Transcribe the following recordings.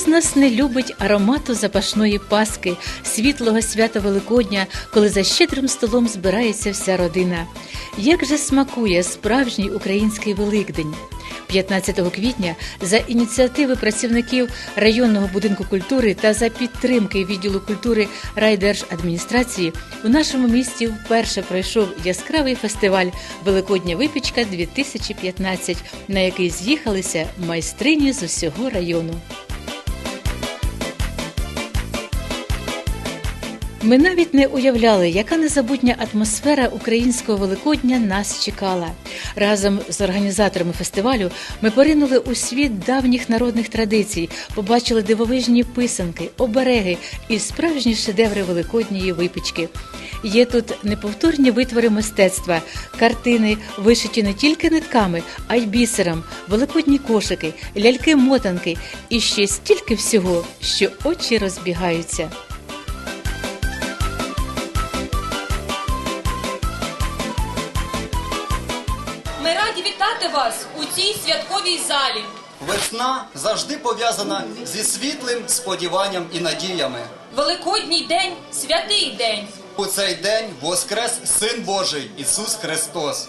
з нас не любить аромату запашної паски, світлого свята Великодня, коли за щедрим столом збирається вся родина? Як же смакує справжній український Великдень? 15 квітня за ініціативи працівників районного будинку культури та за підтримки відділу культури райдержадміністрації у нашому місті вперше пройшов яскравий фестиваль Великодня випічка 2015 на який з'їхалися майстрині з усього району. Ми навіть не уявляли, яка незабутня атмосфера українського Великодня нас чекала. Разом з організаторами фестивалю ми поринули у світ давніх народних традицій, побачили дивовижні писанки, обереги і справжні шедеври великодньої випічки. Є тут неповторні витвори мистецтва, картини, вишиті не тільки нитками, а й бісером, великодні кошики, ляльки-мотанки і ще стільки всього, що очі розбігаються. Святковій залі. Весна завжди пов'язана зі світлим сподіванням і надіями. Великодній день святий день. У цей день воскрес Син Божий Ісус Христос.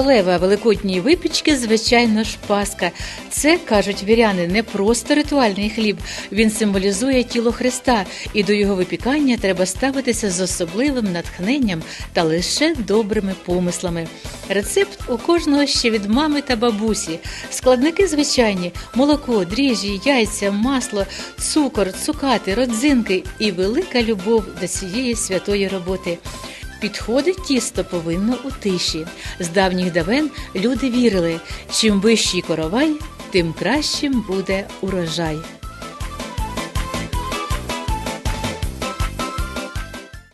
Королева великодньої випічки, звичайно ж, паска. Це кажуть віряни, не просто ритуальний хліб. Він символізує тіло Христа, і до його випікання треба ставитися з особливим натхненням та лише добрими помислами. Рецепт у кожного ще від мами та бабусі. Складники звичайні: молоко, дріжджі, яйця, масло, цукор, цукати, родзинки і велика любов до цієї святої роботи. Підходить тісто повинно у тиші. З давніх давен люди вірили, чим вищий коровай, тим кращим буде урожай.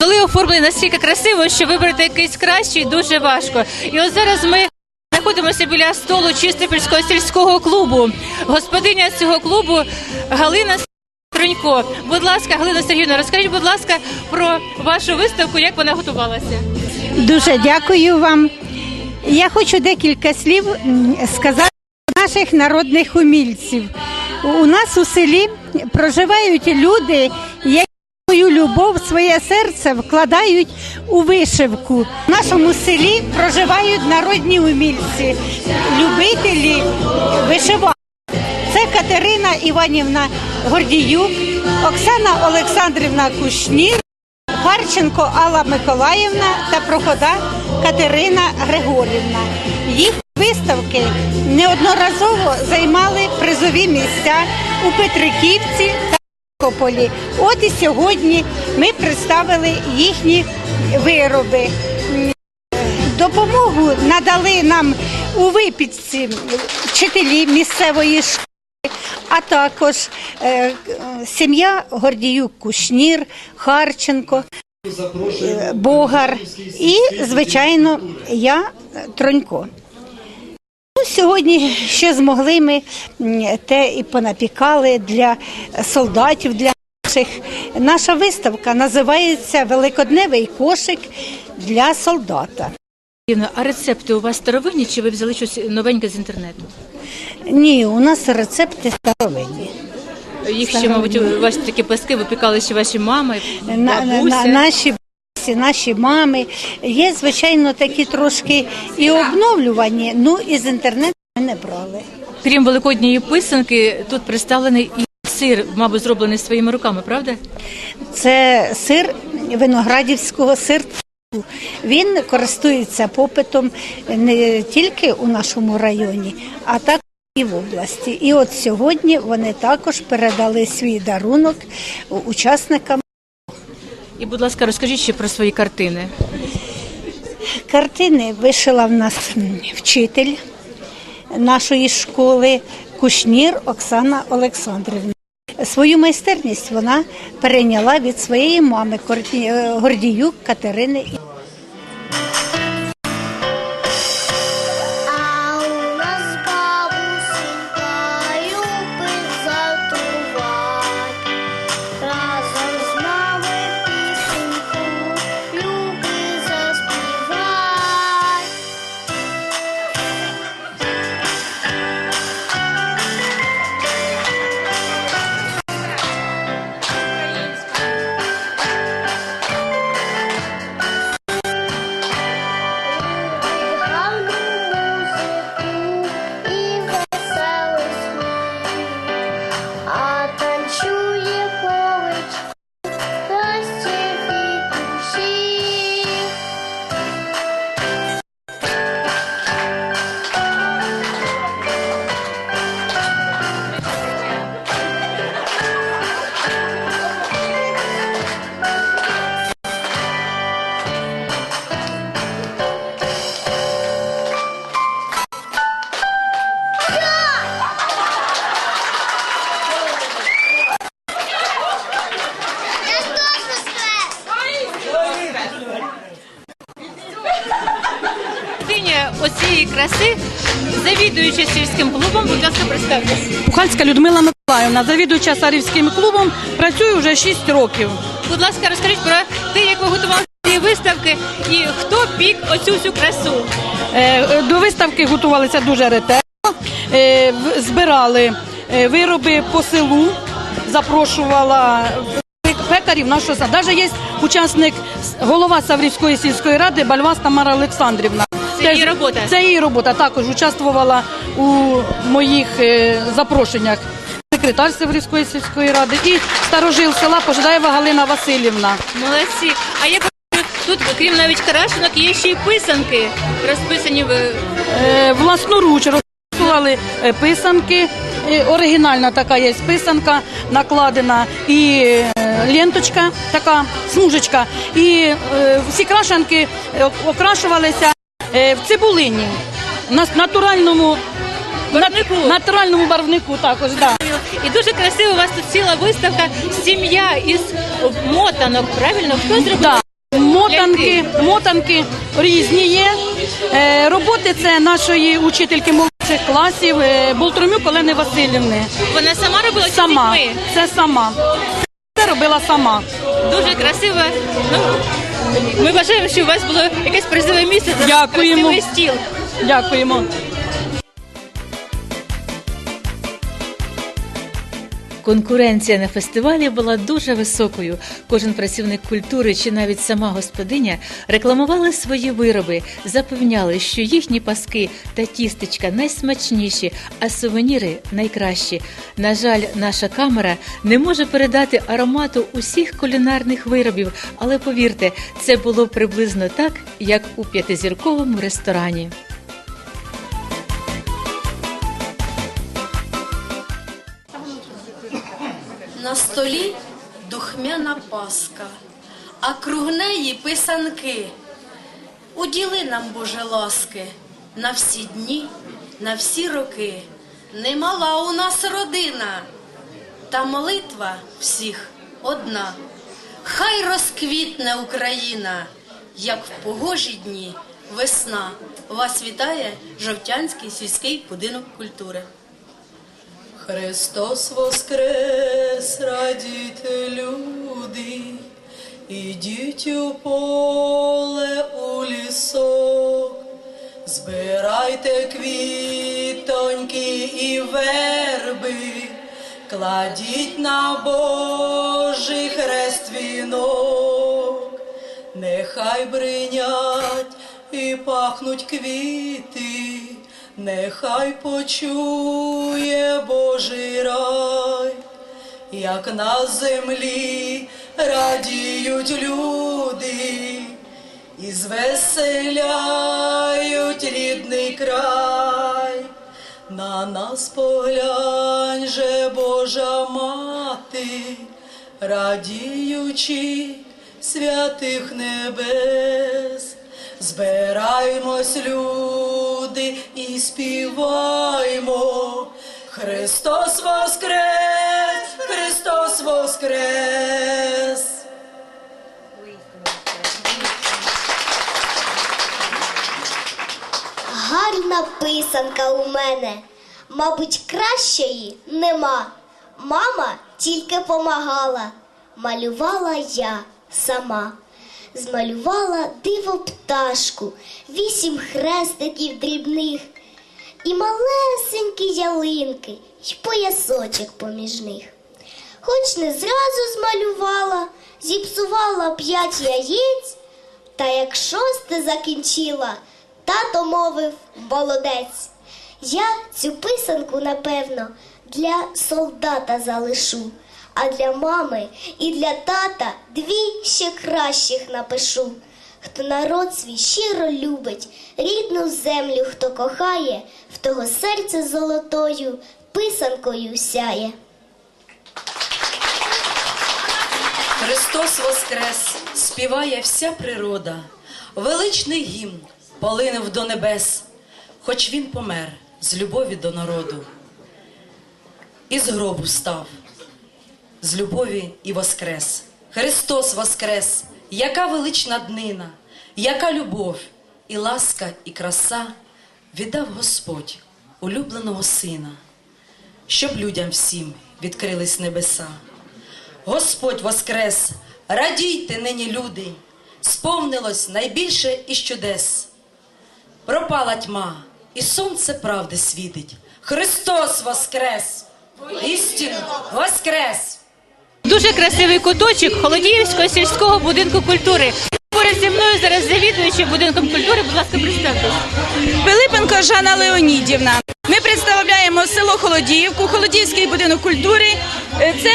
Коли оформлені настільки красиво, що вибрати якийсь кращий дуже важко. І от зараз ми знаходимося біля столу Чистопільського сільського клубу. Господиня цього клубу Галина Тронько. Будь ласка, Галина Сергіївна, розкажіть, будь ласка, про вашу виставку, як вона готувалася. Дуже дякую вам. Я хочу декілька слів сказати наших народних умільців. У нас у селі проживають люди, які свою любов, своє серце вкладають у вишивку. В нашому селі проживають народні умільці, любителі вишивати. Катерина Іванівна Гордіюк, Оксана Олександрівна Кушнір, Харченко Алла Миколаївна та Прохода Катерина Григорівна. Їх виставки неодноразово займали призові місця у Петриківці та Кополі. От і сьогодні ми представили їхні вироби. Допомогу надали нам у випічці вчителі місцевої школи, а також е, сім'я Гордіюк Кушнір, Харченко, е, Богар і, звичайно, я Тронько. Ну, сьогодні ще змогли ми те і понапікали для солдатів, для наших. Наша виставка називається Великодневий кошик для солдата. А рецепти у вас старовинні, чи ви взяли щось новеньке з інтернету? Ні, у нас рецепти старовинні. Їх ще, мабуть, вас такі паски випікали ще ваші мами, На, бабуся. на- наші бабусі, наші мами. Є, звичайно, такі трошки і обновлювані, ну і з інтернету ми не брали. Крім великодньої писанки, тут представлений і сир, мабуть, зроблений своїми руками, правда? Це сир виноградівського сирту. Він користується попитом не тільки у нашому районі, а також і в області. І от сьогодні вони також передали свій дарунок учасникам. І, будь ласка, розкажіть ще про свої картини. Картини вишила в нас вчитель нашої школи Кушнір Оксана Олександрівна. Свою майстерність вона перейняла від своєї мами е, Гордіюк Катерини. Представтеся. Людмила Миколаївна, завідуюча Сарівським клубом, працюю вже 6 років. Будь ласка, розкажіть про те, як ви готували ці виставки і хто пік оцю всю красу. Е, До виставки готувалися дуже ретельно, Е, збирали е, вироби по селу, запрошувала пекарів нашого села. Навіть є учасник, голова Саврівської сільської ради Бальвас Тамара Олександрівна. Це її робота? Це її робота. Також участвувала у моїх е, запрошеннях секретар Северівської сільської ради і старожил села Пожидаєва Галина Васильівна. Молодці. А я бачу, тут, крім навіть крашенок, є ще й писанки, розписані в Е, власноруч розписували е, писанки. Е, Оригінальна така є писанка, накладена і е, ленточка, така смужечка. І е, всі крашанки е, окрашувалися в цибулині, на натуральному Барвнику? на- натуральному барвнику також. Да. І дуже красиво у вас тут ціла виставка сім'я із мотанок. Правильно? Хто зробив? Да. Мотанки, мотанки різні є. Е, роботи це нашої учительки молодших класів е, Болтромюк Олени Васильівни. Вона сама робила чи з Сама. дітьми? Це сама. Це робила сама. Дуже красиво. Ну, ми бажаємо, щоб у вас було якесь призове місце за Дякуємо. красивий стіл. Дякуємо. Конкуренція на фестивалі була дуже високою. Кожен працівник культури чи навіть сама господиня рекламували свої вироби, запевняли, що їхні паски та тістечка найсмачніші, а сувеніри найкращі. На жаль, наша камера не може передати аромату усіх кулінарних виробів, але повірте, це було приблизно так, як у п'ятизірковому ресторані. Столі духмяна паска, а круг неї писанки. Уділи нам, Боже ласки, на всі дні, на всі роки. Немала у нас родина, та молитва всіх одна. Хай розквітне Україна, як в погожі дні весна. Вас вітає Жовтянський сільський будинок культури. Христос воскрес, радійте, люди, ідіть у поле у лісок, збирайте квітоньки і верби, кладіть на Божий хрест вінок, нехай бринять і пахнуть квіти. Нехай почує Божий рай, як на землі радіють люди і звеселяють рідний край. На нас поглянь же Божа мати, радіючи святих небес. Збираймось, люди, і співаймо. Христос воскрес, воскрес. Гарна писанка у мене, мабуть, кращої нема. Мама тільки помагала, малювала я сама. Змалювала диво пташку, вісім хрестиків дрібних, і малесенькі ялинки, й поясочок поміж них. Хоч не зразу змалювала, зіпсувала п'ять яєць, та як шосте закінчила, тато мовив молодець. Я цю писанку, напевно, для солдата залишу, а для мами і для тата дві ще кращих напишу. Хто народ свій щиро любить, рідну землю, хто кохає, в того серце золотою писанкою сяє. Христос воскрес, співає вся природа, величний гімн полинув до небес, хоч він помер з любові до народу. І з гробу став, з любові і воскрес. Христос воскрес, яка велична днина, яка любов, і ласка, і краса віддав Господь улюбленого сина, щоб людям всім відкрились небеса. Господь воскрес, радійте нині люди, сповнилось найбільше із чудес. Пропала тьма, і сонце правди світить. Христос воскрес! Істинно воскрес! Дуже красивий куточок Холодіївського сільського будинку культури. Поряд зі мною зараз завідуючим будинком культури. Будь ласка, представтесь. Пилипенко Жанна Леонідівна. Ми представляємо село Холодіївку, Холодіївський будинок культури. Е, Це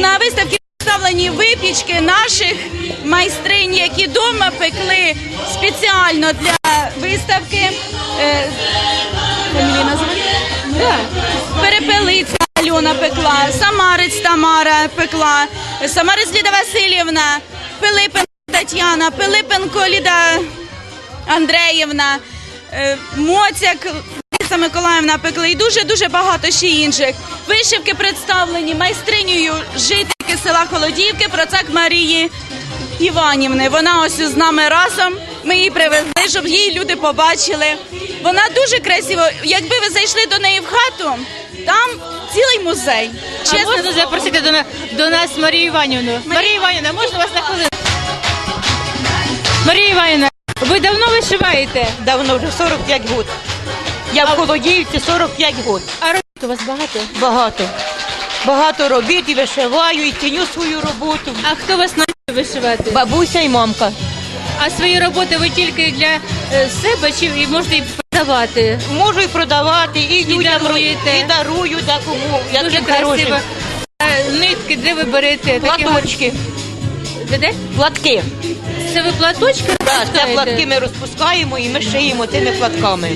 на виставці представлені випічки наших майстринь, які вдома пекли спеціально для виставки. Е? Перепелиця Альона пекла, Самарець Тамара пекла, Самарець Ліда Васильівна, Пилипенко Тетяна, Пилипенко Ліда Андреївна, е, Моцяк Лариса Миколаївна пекли і дуже-дуже багато ще інших. Вишивки представлені майстринею жительки села Холодівки, Процак Марії Іванівни. Вона ось з нами разом. Ми її привезли, щоб її люди побачили. Вона дуже красива. Якби ви зайшли до неї в хату, там цілий музей. А Чесно, можна запросити до, на- до нас Марію Іванівну? Марія Іванівна, можна вас на хвилину? Марія Іванівна, ви давно вишиваєте? Давно вже 45 років. Я в Холодіївці 45 років. А робіт у вас багато? Багато. Багато робіт і вишиваю, і ціню свою роботу. А хто вас навчив вишивати? Бабуся і мамка. А свої роботи ви тільки для е, себе чи і можете і продавати? Можу і продавати, і, людям даруєте. і дарую да кому. Дуже красиво. хорошим. Нитки, де ви берете? Платочки, Де платки. Це ви платочки Так, це розпускаєте? платки ми розпускаємо і ми шиємо тими платками.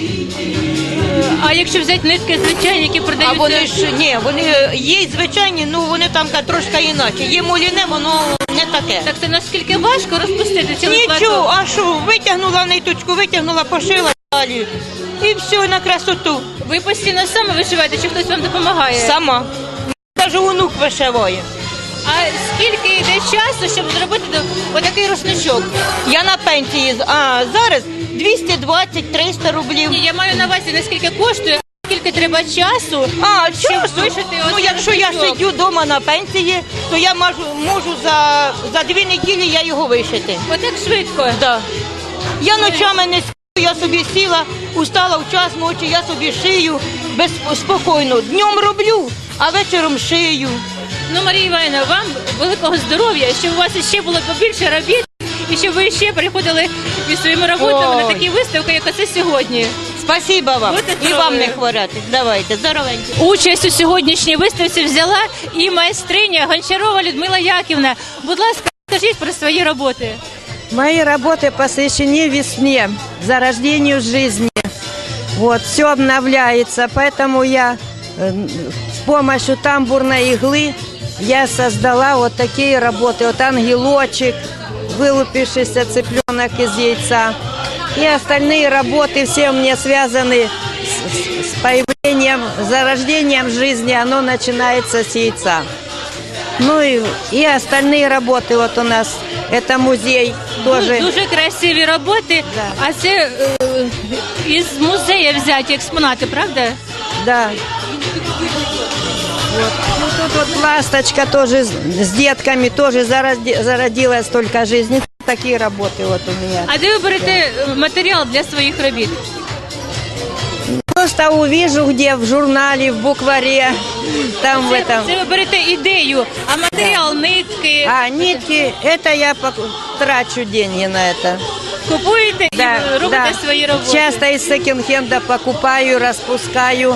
А якщо взяти нитки звичайні, які А продаються? вони ж ні, вони є звичайні, ну вони там ка- трошки іначе. Є моліне, воно не таке. Так це наскільки важко розпустити цілий Нічого, платок? а що, витягнула ниточку, витягнула, пошила далі. І все, на красоту. Ви постійно саме вишиваєте, чи хтось вам допомагає? Сама. Навіть онук вишиває. А скільки йде часу, щоб зробити отакий рушничок? Я на пенсії, а зараз 220-300 рублів. Ні, я маю на увазі, наскільки коштує, скільки треба часу. А, щоб часу? вишити Ну, оцей якщо я рушничок. сидю вдома на пенсії, то я можу, можу за, за дві неділі я його вишити. Отак швидко. Да. Я ночами не сплю, я собі сіла, устала в час ночі, я собі шию без, спокійно. Днем роблю, а вечором шию. Ну, Марія Іванівна, вам великого здоров'я, щоб у вас ще було побільше робіт, і щоб ви ще приходили із своїми роботами на Ой. такі виставки, як оце сьогодні. Спасибо вам. Будьте І здорові. вам не хворати. Давайте, здоровенькі. Участь у сьогоднішній виставці взяла і майстриня Гончарова Людмила Яківна. Будь ласка, скажіть про свої роботи. Мои работы посвящены весне, зарождению жизни. Вот, все обновляется, поэтому я э, с помощью тамбурной иглы я создала вот такие работы. Вот ангелочек, вылупившийся цыпленок из яйца. И остальные работы все у меня связаны с, с- с появлением, зарождением жизни. Оно начинается с яйца. Ну и, и остальные работы вот у нас. Это музей тоже. Дуже красиві роботи. Да. А це е, із музею взяті експонати, правда? Да. Вот. Ну, тут вот ласточка тоже с, с детками тоже зароди- зародилась только жизни. Такие работы вот у меня. А де ви берете е, матеріал для своїх робіт? Просто увижу, где в журнале, в букваре, там в Це, этом. це ви берете ідею, а матеріал, нитки А нитки, это я пок- трачу деньги на это. купуєте і робите свої роботи. Часто из секонд-хенда покупаю, распускаю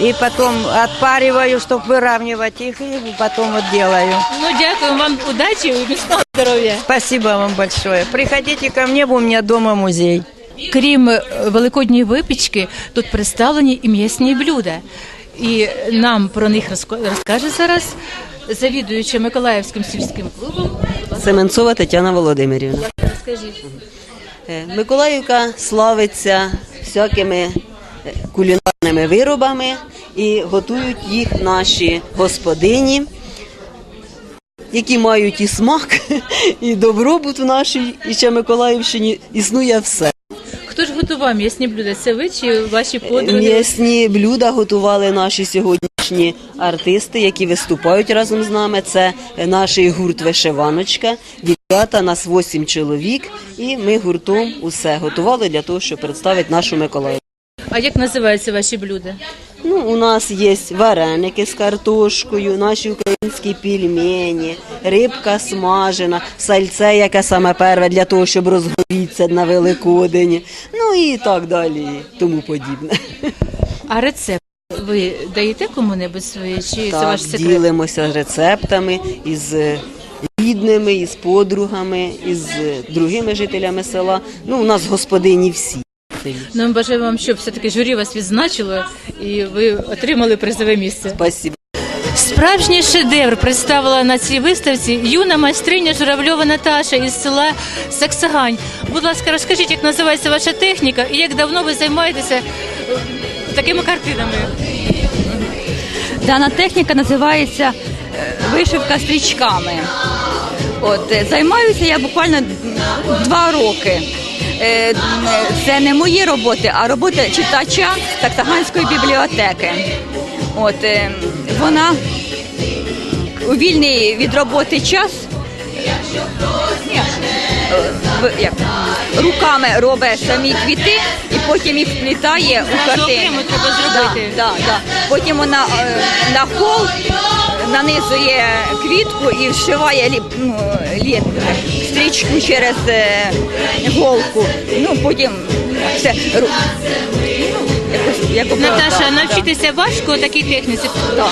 И потом отпариваю, чтобы выравнивать их, и потом вот делаю. Ну дякую вам удачі і міцного здоров'я. Спасибо вам большое. Приходите ко мне, у меня дома музей. Крім е, великодньої випічки, тут представлені і м'ясні блюда. І нам про них розко- розкаже зараз завідуюча Миколаївським сільським клубом. Семенцова Тетяна Володимирівна. Розкажіть. Е, Миколаївка славиться всякими кулінарними виробами і готують їх наші господині, які мають і смак, і добробут в нашій і ще Миколаївщині існує все. Хто ж готував м'ясні блюда? Це ви чи ваші подруги? М'ясні блюда готували наші сьогоднішні артисти, які виступають разом з нами. Це наш гурт Вишиваночка. Дівчата нас 8 чоловік, і ми гуртом усе готували для того, щоб представити нашу Миколаїв. А як називаються ваші блюда? Ну, у нас є вареники з картошкою, наші українські пельмені, рибка смажена, сальце, яке саме перше для того, щоб розгорітися на Великодень. Ну і так далі, тому подібне. А рецепт ви даєте кому-небудь свої? Чи це Так, ваш секрет? ділимося рецептами із е, рідними, із подругами, із е, другими жителями села. Ну, у нас господині всі. Ну, ми бажаємо вам, щоб все-таки журі вас відзначило і ви отримали призове місце. Спасибо. Справжній шедевр представила на цій виставці юна майстриня Журавльова Наташа із села Саксагань. Будь ласка, розкажіть, як називається ваша техніка і як давно ви займаєтеся е, такими картинами? Дана техніка називається е, вишивка стрічками. От е, займаюся я буквально два роки. Е, Це не мої роботи, а роботи читача Саксаганської бібліотеки. От е, вона у вільний від роботи час як, руками робить самі квіти і потім їх вплітає у Зразу картину. треба зробити. Да, да, да. Потім вона е, на хол нанизує квітку і вшиває ну, ліп, стрічку через е, голку. Ну, потім все. ну, якось- як Наташа, навчитися важко такій техніці? Так,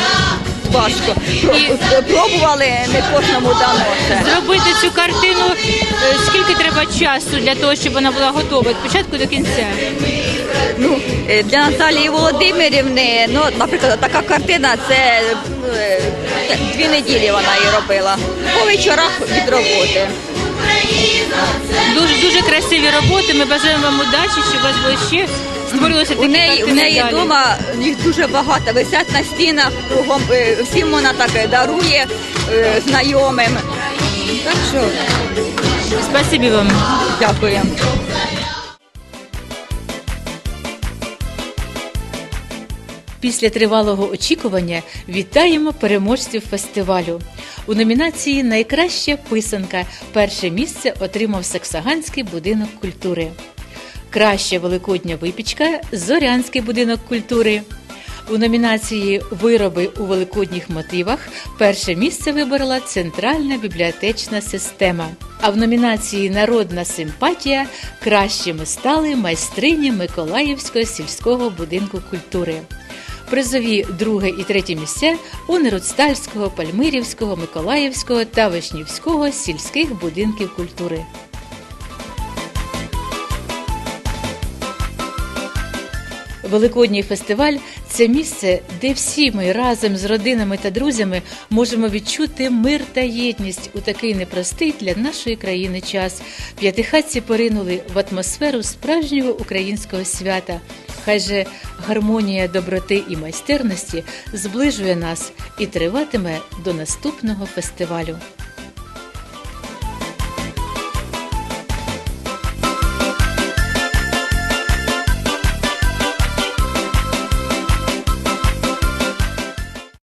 важко. Про- Пробували, не кожному дано це. Зробити цю картину, е, скільки треба часу для того, щоб вона була готова від початку до кінця? Ну, е, для Наталії Володимирівни, ну, наприклад, така картина це е, дві неділі вона її робила. По вечорах від роботи. Дуже дуже красиві роботи. Ми бажаємо вам удачі, щоб у вас було ще створилося такі У неї, у неї далі. вдома їх дуже багато, висять на стінах кругом, е, всім вона так е, дарує е, знайомим. Так що Спасибі вам. дякую. Після тривалого очікування вітаємо переможців фестивалю. У номінації Найкраща писанка перше місце отримав Саксаганський будинок культури. Краща великодня випічка Зорянський будинок культури. У номінації Вироби у великодніх мотивах перше місце виборола Центральна бібліотечна система. А в номінації Народна симпатія кращими стали майстрині Миколаївського сільського будинку культури. Призові друге і третє місця у Неродстальського, Пальмирівського, Миколаївського та Вишнівського сільських будинків культури. Великодній фестиваль це місце, де всі ми разом з родинами та друзями можемо відчути мир та єдність у такий непростий для нашої країни час. П'ятихатці поринули в атмосферу справжнього українського свята. Хай же гармонія доброти і майстерності зближує нас і триватиме до наступного фестивалю.